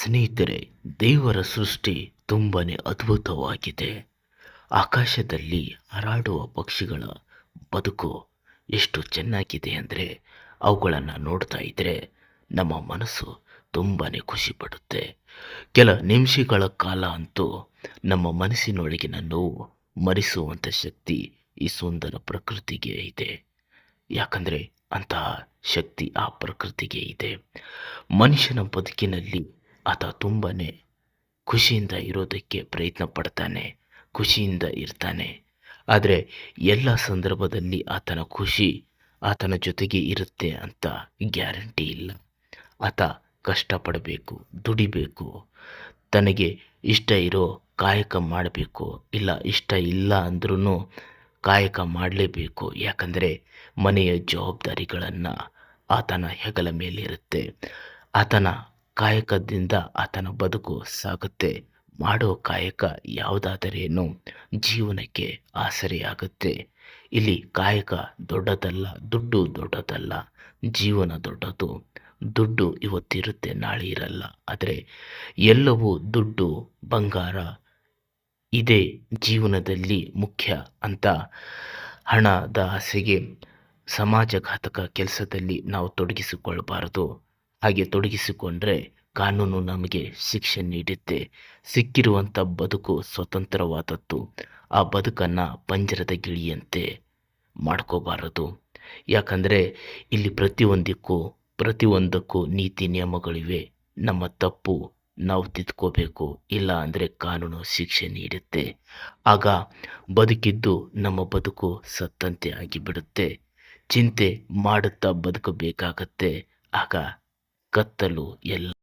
ಸ್ನೇಹಿತರೆ, ದೇವರ ಸೃಷ್ಟಿ ತುಂಬನೇ ಅದ್ಭುತವಾಗಿದೆ. ಆಕಾಶದಲ್ಲಿ ಹಾರಾಡುವ ಪಕ್ಷಿಗಳ ಬದುಕು ಎಷ್ಟು ಚೆನ್ನಾಗಿದೆ ಅಂದರೆ ಅವುಗಳನ್ನು ನೋಡ್ತಾ ಇದ್ದರೆ ನಮ್ಮ ಮನಸ್ಸು ತುಂಬನೇ ಖುಷಿಪಡುತ್ತೆ ಕೆಲ ನಿಮಿಷಗಳ ಕಾಲ ಅಂತೂ ನಮ್ಮ ಮನಸ್ಸಿನೊಳಗಿನ ನೋವು ಮರೆಸುವಂಥ ಶಕ್ತಿ ಈ ಸುಂದರ ಪ್ರಕೃತಿಗೆ ಇದೆ. ಯಾಕಂದರೆ ಅಂತಹ ಶಕ್ತಿ ಆ ಪ್ರಕೃತಿಗೆ ಇದೆ. ಮನುಷ್ಯನ ಬದುಕಿನಲ್ಲಿ ಆತ ತುಂಬಾ ಖುಷಿಯಿಂದ ಇರೋದಕ್ಕೆ ಪ್ರಯತ್ನ ಪಡ್ತಾನೆ, ಖುಷಿಯಿಂದ ಇರ್ತಾನೆ. ಆದರೆ ಎಲ್ಲ ಸಂದರ್ಭದಲ್ಲಿ ಆತನ ಖುಷಿ ಆತನ ಜೊತೆಗೆ ಇರುತ್ತೆ ಅಂತ ಗ್ಯಾರಂಟಿ ಇಲ್ಲ. ಆತ ಕಷ್ಟಪಡಬೇಕು, ದುಡಿಬೇಕು, ತನಗೆ ಇಷ್ಟ ಇರೋ ಕಾಯಕ ಮಾಡಬೇಕು, ಇಲ್ಲ ಇಷ್ಟ ಇಲ್ಲ ಅಂದ್ರೂ ಕಾಯಕ ಮಾಡಲೇಬೇಕು. ಯಾಕಂದರೆ ಮನೆಯ ಜವಾಬ್ದಾರಿಗಳನ್ನು ಆತನ ಹೆಗಲ ಮೇಲಿರುತ್ತೆ. ಆತನ ಕಾಯಕದಿಂದ ಆತನ ಬದುಕು ಸಾಗುತ್ತೆ. ಮಾಡೋ ಕಾಯಕ ಯಾವುದಾದರೇನು ಜೀವನಕ್ಕೆ ಆಸರೆಯಾಗುತ್ತೆ. ಇಲ್ಲಿ ಕಾಯಕ ದೊಡ್ಡದಲ್ಲ, ದುಡ್ಡು ದೊಡ್ಡದಲ್ಲ, ಜೀವನ ದೊಡ್ಡದು, ದುಡ್ಡು ಇವತ್ತಿರುತ್ತೆ, ನಾಳೆ ಇರಲ್ಲ. ಆದರೆ ಎಲ್ಲವೂ ದುಡ್ಡು, ಬಂಗಾರ, ಇದೇ ಜೀವನದಲ್ಲಿ ಮುಖ್ಯ ಅಂತ ಹಣದ ಆಸೆಗೆ ಸಮಾಜಘಾತಕ ಕೆಲಸದಲ್ಲಿ ನಾವು ತೊಡಗಿಸಿಕೊಳ್ಳಬಾರದು ಹಾಗೆ ತೊಡಗಿಸಿಕೊಂಡ್ರೆ ಕಾನೂನು ನಮಗೆ ಶಿಕ್ಷೆ ನೀಡುತ್ತೆ. ಸಿಕ್ಕಿರುವಂಥ ಬದುಕು ಸ್ವತಂತ್ರವಾದದ್ದು. ಆ ಬದುಕನ್ನು ಪಂಜರದ ಗಿಳಿಯಂತೆ ಮಾಡ್ಕೋಬಾರದು. ಯಾಕಂದರೆ ಇಲ್ಲಿ ಪ್ರತಿಯೊಂದಕ್ಕೂ ಪ್ರತಿಯೊಂದಕ್ಕೂ ನೀತಿ ನಿಯಮಗಳಿವೆ. ನಮ್ಮ ತಪ್ಪು ನಾವು ತಿದ್ಕೋಬೇಕು. ಇಲ್ಲ ಅಂದರೆ ಕಾನೂನು ಶಿಕ್ಷೆ ನೀಡುತ್ತೆ. ಆಗ ಬದುಕಿದ್ದು ನಮ್ಮ ಬದುಕು ಸತ್ತಂತೆ ಆಗಿಬಿಡುತ್ತೆ. ಚಿಂತೆ ಮಾಡುತ್ತಾ ಬದುಕಬೇಕಾಗತ್ತೆ. ಆಗ ಕತ್ತಲು ಎಲ್ಲ